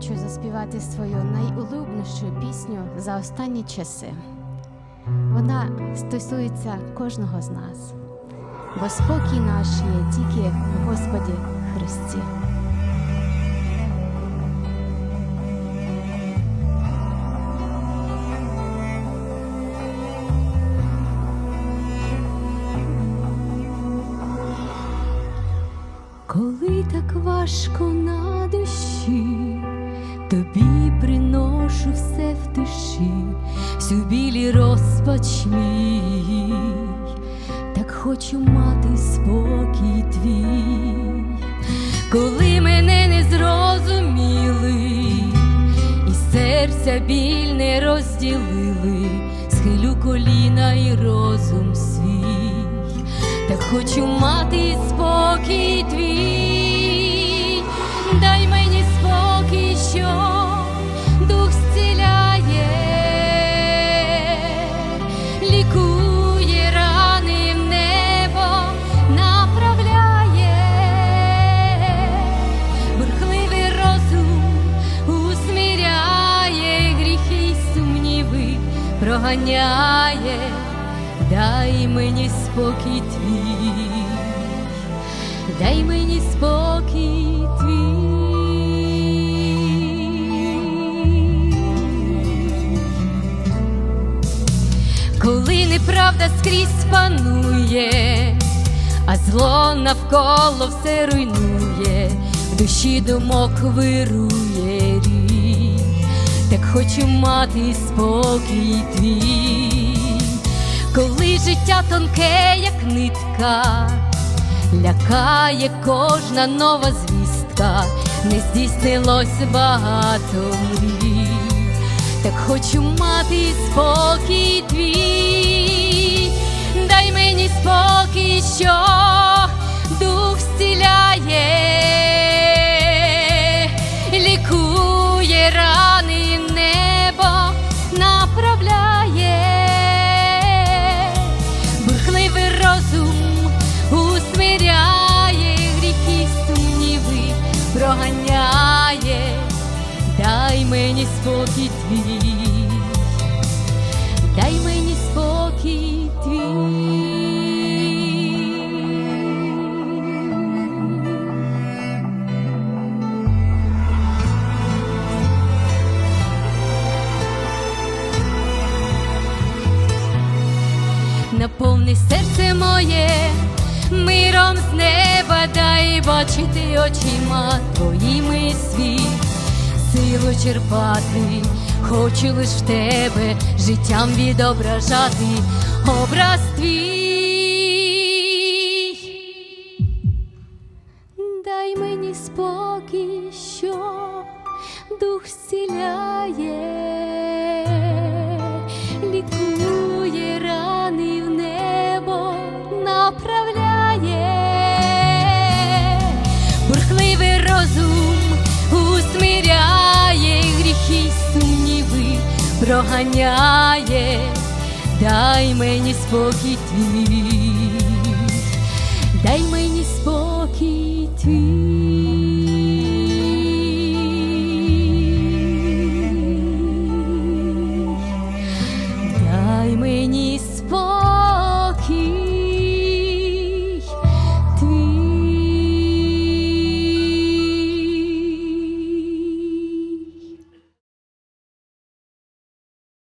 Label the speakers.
Speaker 1: хочу заспівати свою найулюбленішу пісню за останні часи. Вона стосується кожного з нас, бо спокій наш є тільки в Господі Христі. Коли так важко на душі, тобі приношу все в душі, всю білі розпач мій, так хочу мати спокій твій, коли мене не зрозуміли, і серця біль не розділили, схилю коліна і розум свій. Так хочу мати спокій проганяє дай мені спокій твій, дай мені спокій твій. Коли неправда скрізь панує, а зло навколо все руйнує, в душі думок вирує так хочу мати спокій твій. Коли життя тонке, як нитка, лякає кожна нова звістка, не здійснилось багато мрій, так хочу мати спокій твій, дай мені спокій, що мені спокій твій, дай мені спокій твій. наповни серце моє, миром з неба дай бачити очима твоїми світ, силу черпати, хочу лиш в тебе життям відображати образ твій. Дай мені спокій, що дух зціляє, гріхи сумніви, проганяє, дай мені спокій твій дай мені спокій твій.